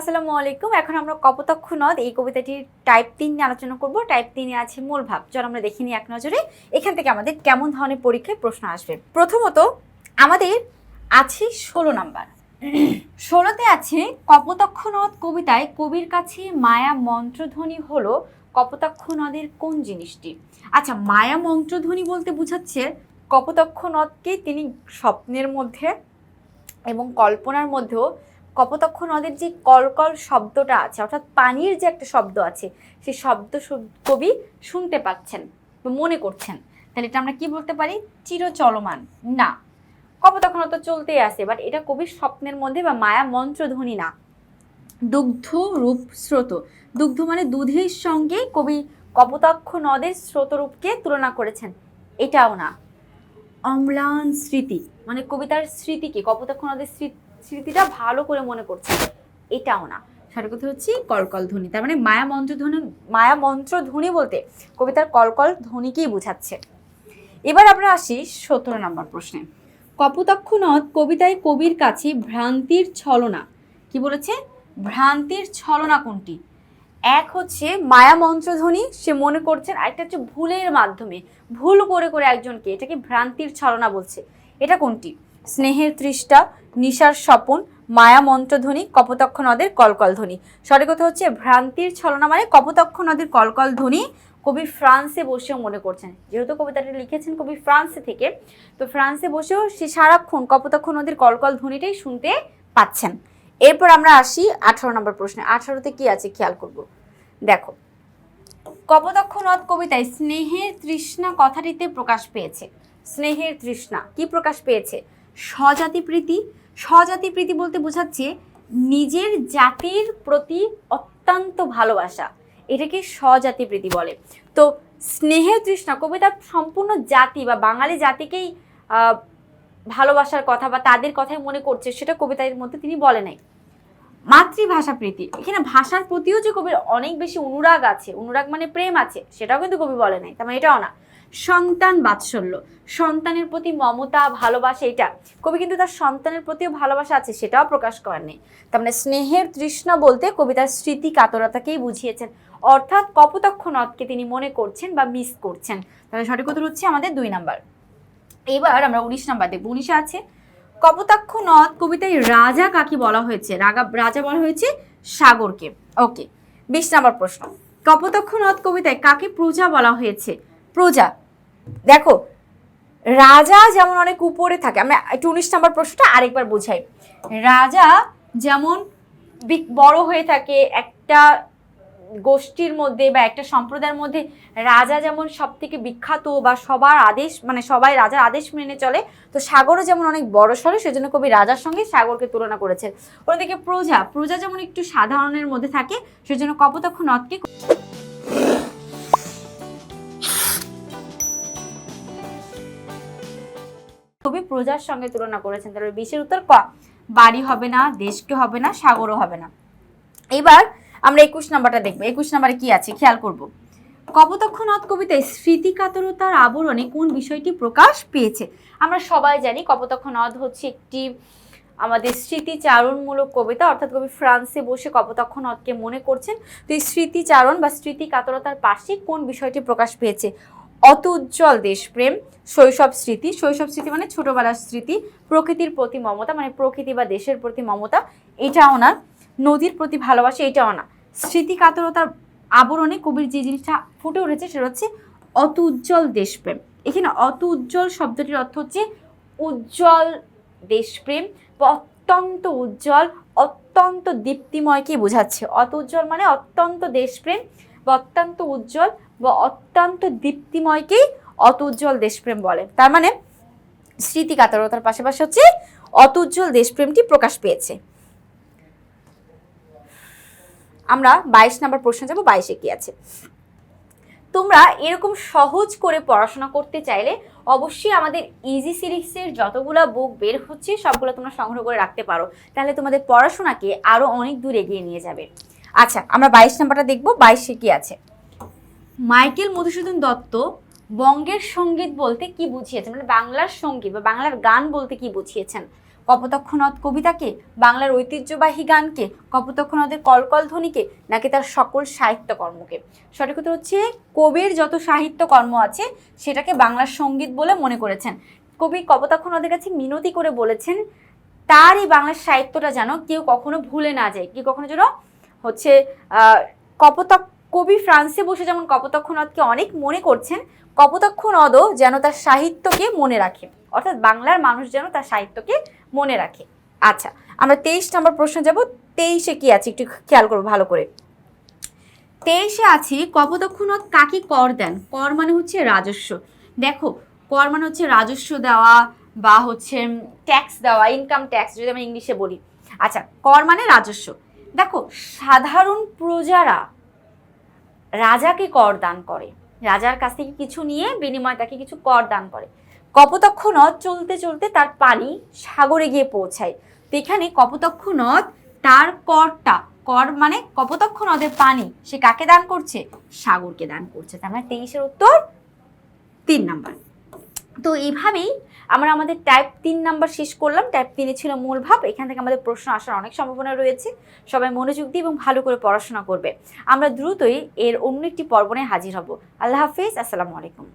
আসসালামু আলাইকুম। এখন আমরা কপোতক্ষ নদ, এই কবিতাটির টাইপ তিন নিয়ে আলোচনা করব। টাইপ তিনে আছে মূল ভাব। চল আমরা দেখে নিই এক নজরে। এখান থেকে আমাদের কেমন ধরনের পরীক্ষায় প্রশ্ন আসবে। প্রথমত, আমাদের আছে ষোলো নাম্বার। ষোলোতে আছে, কপোতক্ষ নদ কবিতায় কবির কাছে মায়া মন্ত্রধ্বনি হলো কপোতক্ষ নদের কোন জিনিসটি? আচ্ছা মায়া মন্ত্রধ্বনি বলতে বোঝাচ্ছে কপোতক্ষ নদকে তিনি স্বপ্নের মধ্যে এবং কল্পনার মধ্যেও কপোতক্ষ নদের যে কলকল শব্দটা আছে, অর্থাৎ পানির যে একটা শব্দ আছে, সেই শব্দ কবি শুনতে পাচ্ছেন মনে করছেন। তাহলে এটা আমরা কি বলতে পারি? চিরচলমান। না। কপোতক্ষ নদ তো চলতেই আছে বাট এটা কবির স্বপ্নের মধ্যে বা মায়া মন্ত্রধ্বনি না। দুগ্ধ রূপ স্রোত। দুগ্ধ মানে দুধের সঙ্গে কবি কপোতক্ষ নদের স্রোতরূপকে তুলনা করেছেন। এটাও না। অম্লান স্মৃতি। মানে কবিতার স্মৃতিকে, কপোতক্ষ নদের স্মৃ- স্মৃতিটা ভালো করে মনে করছে এটাও না। সঠিক কথা হচ্ছে কলকল ধ্বনি তার মানে মায়া মন্ত্র ধ্বনি মায়া মন্ত্র ধ্বনি বলতে কবিতার কলকল ধ্বনিকেই বোঝাচ্ছে। এবার আমরা আসি সতেরো নম্বর প্রশ্নে। কপোতক্ষ নদ কবিতায় কবির কাছে ভ্রান্তির ছলনা। কি বলেছে? ভ্রান্তির ছলনা কোনটি? এক হচ্ছে মায়া মন্ত্রধ্বনি সে মনে করছেন আরেকটা হচ্ছে ভুলের মাধ্যমে। ভুল করে করে একজনকে এটাকে ভ্রান্তির ছলনা বলছে। এটা কোনটি? স্নেহের তৃষ্টা, নিশার স্বপন, মায়া মন্ত্রধ্বনি, কপোতক্ষ নদের কলকল ধ্বনি। সঠিক কথা হচ্ছে ভ্রান্তির ছলনা মানে কপোতক্ষ নদের কলকল ধ্বনি কবি ফ্রান্সে বসেও মনে করছেন। যেহেতু কবিতাটি লিখেছেন কবি ফ্রান্সে থেকে, তো ফ্রান্সে বসেও সে সারাক্ষণ কপোতক্ষ নদীর কলকল ধ্বনিটাই শুনতে পাচ্ছেন। এরপর আমরা আসি আঠারো নম্বর প্রশ্নে। আঠারোতে কি আছে খেয়াল করব? দেখো, কপোতক্ষ নদ কবিতায় স্নেহের তৃষ্ণা কথাটিতে প্রকাশ পেয়েছে। স্নেহের তৃষ্ণা কি প্রকাশ পেয়েছে? স্বজাতি প্রীতি। স্বজাতি প্রীতি বলতে বোঝাচ্ছে নিজের জাতির প্রতি অত্যন্ত ভালোবাসা। এটাকে স্বজাতি প্রীতি বলে। তো স্নেহের তৃষ্ণা, কবিতা সম্পূর্ণ জাতি বা বাঙালি জাতিকেই ভালোবাসার কথা বা তাদের কথাই মনে করছে, সেটা কবিতার মধ্যে তিনি বলে নাই। মাতৃভাষা প্রীতি, এখানে ভাষার প্রতিও যে কবির অনেক বেশি অনুরাগ আছে, অনুরাগ মানে প্রেম আছে, সেটাও কিন্তু কবি বলে নাই তার মানে এটাও না। সন্তান বাৎসল্য। সন্তানের প্রতি মমতা, ভালোবাসা, এটা। কবি কিন্তু তার সন্তানের প্রতিও ভালোবাসা আছে, সেটাও প্রকাশ করেননি। তার মানে স্নেহের তৃষ্ণা বলতে কবিতার স্মৃতি কাতরতাকেই বুঝিয়েছেন। অর্থাৎ কপোতক্ষ নদকে তিনি মনে করছেন বা মিস করছেন। তাহলে সঠিক উত্তর হচ্ছে আমাদের দুই নাম্বার। এবার আমরা উনিশ নাম্বার দেখব। উনিশে আছে, কপোতাক্ষ নদ কবিতায় রাজা কাকে বলা হয়েছে? রাগা, রাজা বলা হয়েছে সাগরকে। ওকে, বিশ নাম্বার প্রশ্ন। কপোতাক্ষ নদ কবিতায় কাকে প্রজা বলা হয়েছে? প্রজা। দেখো, রাজা যেমন অনেক উপরে থাকে আমি একটু উনিশ নাম্বার প্রশ্নটা আরেকবার বোঝাই। রাজা যেমন বড় হয়ে থাকে, একটা গোষ্ঠীর মধ্যে বা একটা সম্প্রদায়ের মধ্যে রাজা যেমন সব থেকে বিখ্যাত বা সবার আদেশ মানে সবাই রাজার আদেশ মেনে চলে, তো সাগরও যেমন অনেক বড় সড়ো, সেজন্য কবি রাজার সঙ্গে সাগরকে তুলনা করেছে অন্যদিকে প্রজা প্রজা যেমন একটু সাধারণের মধ্যে থাকে, সেজন্য কপোতক্ষ নদকে প্রজার সঙ্গে তুলনা করেছেন। তাহলে বিশের উত্তর ক? বাড়ি হবে না, দেশকে হবে না, সাগরও হবে না। এবার আমরা একুশ নাম্বারটা দেখব। একুশ নাম্বারে কি আছে? খেয়াল করব। কপোতক্ষ নদ কবিতায় স্মৃতিকাতরতার আবরণে কোন বিষয়টি প্রকাশ পেয়েছে? আমরা সবাই জানি কপোতক্ষ নদ হচ্ছে একটি আমাদের স্মৃতিচারণমূলক কবিতা। অর্থাৎ কবি ফ্রান্সে বসে কপোতক্ষ নদকে মনে করছেন তো এই স্মৃতিচারণ বা স্মৃতিকাতরতার পাশে কোন বিষয়টি প্রকাশ পেয়েছে? অত উজ্জ্বল দেশপ্রেম, শৈশব স্মৃতি শৈশব স্মৃতি মানে ছোটবেলার স্মৃতি, প্রকৃতির প্রতি মমতা মানে প্রকৃতি বা দেশের প্রতি মমতা, এটাও না। নদীর প্রতি ভালোবাসা, এটাও না। স্মৃতিকাতরতার আবরণে কবির যে জিনিসটা ফুটে উঠেছে, সেটা হচ্ছে অত উজ্জ্বল দেশপ্রেম। এখানে অত উজ্জ্বল শব্দটির অর্থ হচ্ছে উজ্জ্বল দেশপ্রেম বা অত্যন্ত উজ্জ্বল, অত্যন্ত দীপ্তিময়কে বোঝাচ্ছে। অত উজ্জ্বল মানে অত্যন্ত দেশপ্রেম অত্যন্ত উজ্জ্বল বা অত্যন্ত দীপ্তিময়কেই অত উজ্জ্বল দেশপ্রেম বলে। তার মানে স্মৃতিকাতরতার পাশাপাশি হচ্ছে অত উজ্জ্বল দেশপ্রেমটি প্রকাশ পেয়েছে। আমরা বাইশ নাম্বার প্রশ্ন যাব, বাইশে কি আছে? তোমরা এরকম সহজ করে পড়াশোনা করতে চাইলে অবশ্যই আমাদের ইজি সিরিজের যতগুলো বুক বের হচ্ছে সবগুলো তোমরা সংগ্রহ করে রাখতে পারো। তাহলে তোমাদের পড়াশোনাকে আরও অনেক দূর এগিয়ে নিয়ে যাবে। আচ্ছা আমরা বাইশ নাম্বারটা দেখব, বাইশে কি আছে? মাইকেল মধুসূদন দত্ত বঙ্গের সংগীত বলতে কি বুঝিয়েছেন? মানে বাংলার সংগীত বা বাংলার গান বলতে কি বুঝিয়েছেন? কপোতাক্ষ কবিতাকে, বাংলার ঐতিহ্যবাহী গানকে কপোতাক্ষ নদের কলকল ধ্বনিকে, নাকি তার সকল সাহিত্যকর্মকে? সঠিক উত্তর হচ্ছে কবির যত সাহিত্যকর্ম আছে, সেটাকে বাংলার সংগীত বলে মনে করেছেন। কবি কপোতাক্ষ নদের কাছে মিনতি করে বলেছেন, তার এই বাংলার সাহিত্যটা যেন কেউ কখনো ভুলে না যায়। কি কখনো যেন? হচ্ছে আহ, কবি ফ্রান্সে বসে যেমন কপোতক্ষনদকে অনেক মনে করছেন কপোতাক্ষ নদও যেন তার সাহিত্যকে মনে রাখে। অর্থাৎ বাংলার মানুষ যেন তার সাহিত্যকে মনে রাখে। আচ্ছা আমরা তেইশ নম্বর প্রশ্ন যাব। তেইশে কি আছে? একটু খেয়াল করব ভালো করে। তেইশে আছে কপোতাক্ষ নদ কাকে কর দেন? কর মানে হচ্ছে রাজস্ব। দেখো কর মানে হচ্ছে রাজস্ব দেওয়া বা হচ্ছে ট্যাক্স দেওয়া ইনকাম ট্যাক্স যদি আমরা ইংলিশে বলি। আচ্ছা কর মানে রাজস্ব। দেখো, সাধারণ প্রজারা রাজাকে কর দান করে। রাজার কাছ থেকে কিছু নিয়ে বিনিময়ে তাকে কিছু কর দান করে। কপোতাক্ষ নদ চলতে চলতে তার পানি সাগরে গিয়ে পৌঁছায়। তো এখানে কপোতাক্ষ নদ তার করটা, কর মানে কপোতাক্ষ নদের পানি, সে কাকে দান করছে? সাগরকে দান করছে। তার মানে তেইশের উত্তর তিন নাম্বার। তো এইভাবেই আমরা আমাদের টাইপ তিন নাম্বার শেষ করলাম। টাইপ তিনে ছিল মূল ভাব। এখান থেকে আমাদের প্রশ্ন আসার অনেক সম্ভাবনা রয়েছে। সবাই মনোযোগ দিয়ে এবং ভালো করে পড়াশোনা করবে। আমরা দ্রুতই এর অন্য একটি পর্বনে হাজির হব। আল্লাহ হাফিজ। আসসালামু আলাইকুম।